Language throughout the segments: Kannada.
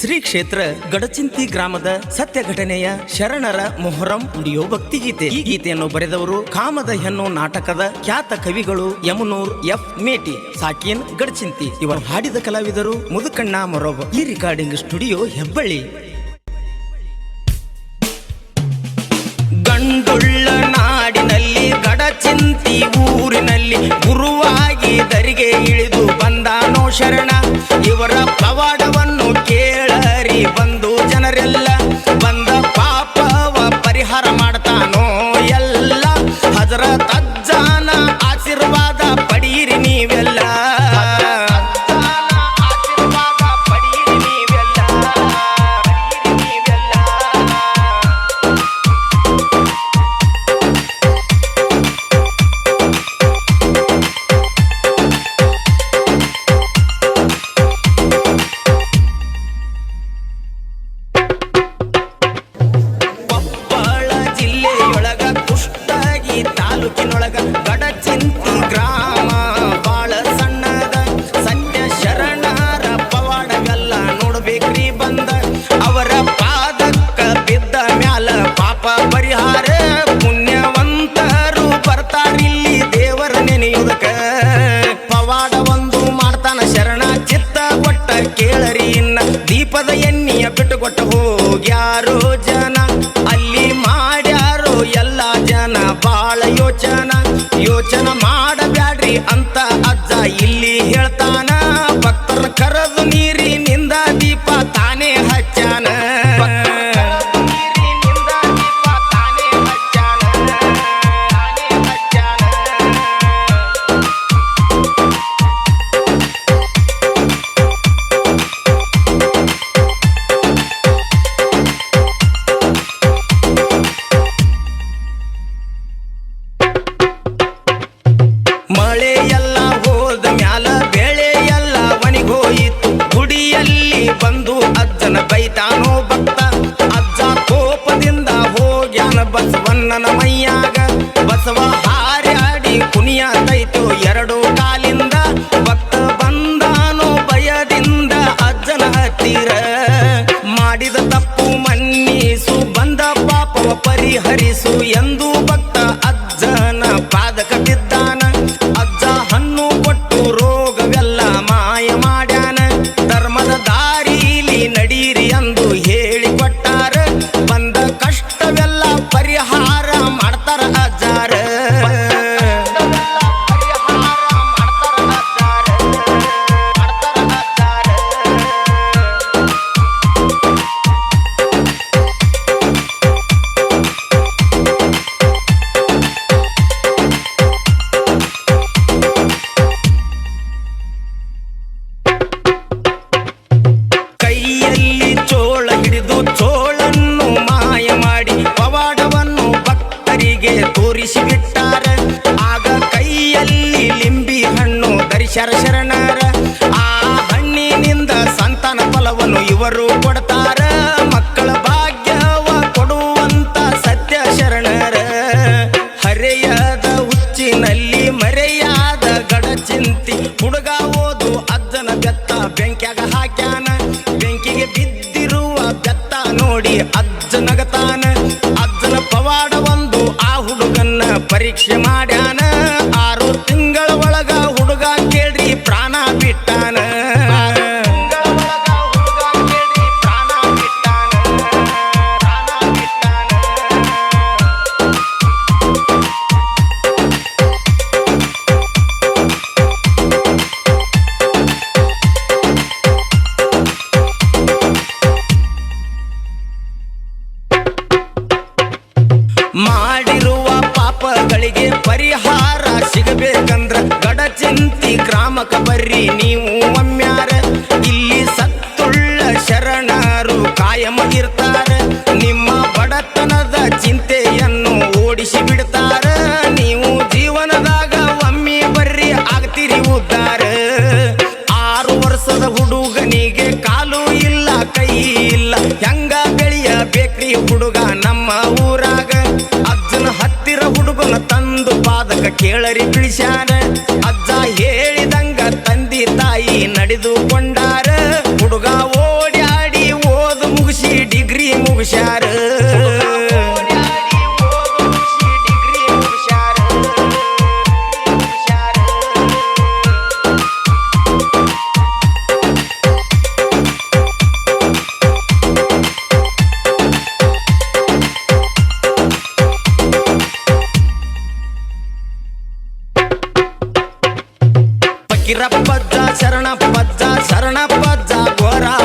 ಶ್ರೀ ಕ್ಷೇತ್ರ ಗಡಚಿಂತಿ ಗ್ರಾಮದ ಸತ್ಯ ಘಟನೆಯ ಶರಣರ ಮೊಹರಂ ಭಕ್ತಿ ಭಕ್ತಿಗೀತೆ. ಈ ಗೀತೆಯನ್ನು ಬರೆದವರು ಕಾಮದ ಹೆಣ್ಣು ನಾಟಕದ ಖ್ಯಾತ ಕವಿಗಳು ಯಮುನೂರ್ ಎಫ್. ಮೇಟಿ ಸಾಕಿನ್ ಗಡಚಿಂತಿ. ಇವರು ಹಾಡಿದ ಕಲಾವಿದರು ಮುದುಕಣ್ಣ ಮೊರೋಬ. ಈ ರೆಕಾರ್ಡಿಂಗ್ ಸ್ಟುಡಿಯೋ ಹೆಬ್ಬಳ್ಳಿ. ಗಂಡುಳ್ಳ ನಾಡಿನಲ್ಲಿ ಗಡಚಿಂತಿ ಊರಿನಲ್ಲಿ ಗುರುವಾಗಿ ಬಸವ ಹಾರ್ಯಾಡಿ ಕುಣಿಯತೈತು ಎರಡು ಕಾಲಿಂದ ಭಕ್ತ ಬಂದಾನು ಭಯದಿಂದ ಅಜ್ಜನ ಹತ್ತಿರ. ಮಾಡಿದ ತಪ್ಪು ಮನ್ನಿಸು ಬಂದ ಪಾಪವ ಪರಿಹರಿಸು. ಶರಣರ. ಆ ಹಣ್ಣಿನಿಂದ ಸಂತಾನ ಫಲವನ್ನು ಇವರು ಕೊಡ್ತಾರ. ಮಕ್ಕಳ ಭಾಗ್ಯವ ಕೊಡುವಂತ ಸತ್ಯ ಶರಣರ. ಹರೆಯದ ಹುಚ್ಚಿನಲ್ಲಿ ಮರೆಯಾದ ಗಡಚಿಂತಿ. ಹುಡುಗ ಓದು ಅಜ್ಜನ ಬೆತ್ತ ಬೆಂಕಿಯಾಗ ಹಾಕ್ಯಾನ. ಬೆಂಕಿಗೆ ಬಿದ್ದಿರುವ ಬೆತ್ತ ನೋಡಿ ಅಜ್ಜನಗತಾನ ಅಜ್ಜನ ಪವಾಡ ಒಂದು ಆ ಹುಡುಗನ್ನ ಪರೀಕ್ಷೆ ಮಾಡ್ಯಾನ. ಮಾಡಿರುವ ಪಾಪಗಳಿಗೆ ಪರಿಹಾರ ಸಿಗಬೇಕಂದ್ರ ಗಡಚಿಂತಿ ಗ್ರಾಮಕ ಬರ್ರಿ ನೀವು ಒಮ್ಮ್ಯಾರ ಇಲ್ಲಿ ಸತ್ತುಳ್ಳ ಶರಣರು ಕಾಯಂ ನಿಮ್ಮ ಬಡತನದ ಚಿಂತೆಯನ್ನು ಓಡಿಸಿ ಬಿಡ್ತಾರ. ನೀವು ಜೀವನದಾಗ ಒಮ್ಮೆ ಬರ್ರಿ ಆಗ್ತಿರಿ ಉದ್ದಾರ. ಆರು ವರ್ಷದ ಹುಡುಗನಿಗೆ ಕಾಲು ಇಲ್ಲ, ಕೈ ಇಲ್ಲ. ಹೆಂಗ ಬೆಳೆಯಬೇಕ್ರಿ ಹುಡುಗ ನಮ್ಮ ಕೇಳರಿ ಬಿಳಿಸ್ಯಾನ ಅಜ್ಜ ಹೇಳಿದಂಗ ತಂದಿ ತಾಯಿ ನಡೆದುಕೊಂಡಾರ. ವೀರಪ್ಪಜ್ಜ ಶರಣಪ್ಪಜ್ಜ ಶರಣಪ್ಪಜ್ಜ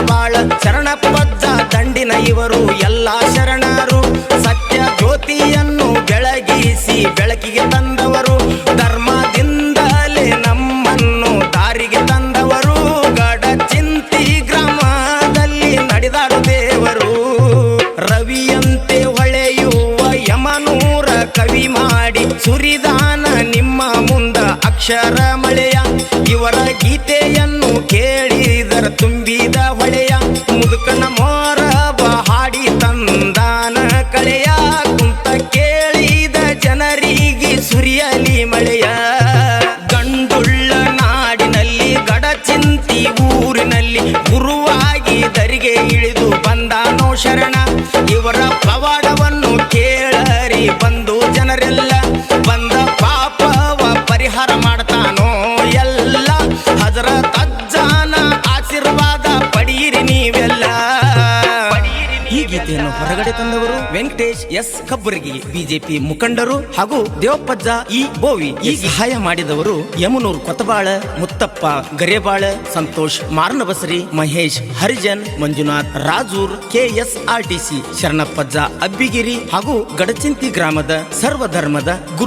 ಬಾಳ. ಶರಣಪ್ಪಜ್ಜ ದಂಡಿನ ಇವರು ಎಲ್ಲ ಶರಣರು. ಸತ್ಯ ಜ್ಯೋತಿಯನ್ನು ಬೆಳಗಿಸಿ ಬೆಳಕಿಗೆ ತಂದವರು. ಧರ್ಮದಿಂದಲೇ ನಮ್ಮನ್ನು ದಾರಿಗೆ ತಂದವರು. ಗಡಚಿಂತಿ ಗ್ರಾಮದಲ್ಲಿ ನಡೆದಾಡು ದೇವರು. ರವಿಯಂತೆ ಹೊಳೆಯುವ ಯಮನೂರ ಕವಿ ಮಾಡಿ ಸುರಿದಾನ ನಿಮ್ಮ ಮುಂದ ಅಕ್ಷರ ಮಳೆಯ ತುಂಬಿದ ಹೊಳೆಯ ಮುದುಕನ ಮೋರ ಹಾಡಿ ತಂದಾನ ಕಳೆಯ ಕುಂತ ಕೇಳಿದ ಜನರಿಗೆ ಸುರಿಯಲಿ ಮಳೆಯ. ಗಂಡುಳ್ಳ ನಾಡಿನಲ್ಲಿ ಗಡಚಿಂತಿ ಊರಿನಲ್ಲಿ ಗುರುವಾಗಿ ದರಿಗೆ ಇಳಿದು ಬಂದಾನೋ ಶರಣ. ಗೀತೆಯನ್ನು ಹೊರಗಡೆ ತಂದವರು ವೆಂಕಟೇಶ್ ಎಸ್ ಕಬ್ಬುರಗಿ, ಬಿಜೆಪಿ ಮುಖಂಡರು ಹಾಗೂ ದೇವಪ್ಪಜ್ಜ ಇ ಬೋವಿ. ಈ ಸಹಾಯ ಮಾಡಿದವರು Yamanur Kotabala, Muttappa Garebala Santosh Marnabasari, Mahesh Harijan, Manjunath Rajur KS R T C ಶರಣಪ್ಪಜ್ಜ Abbigiri ಹಾಗೂ ಗಡಚಿಂತಿ ಗ್ರಾಮದ ಸರ್ವಧರ್ಮದ ಗುರು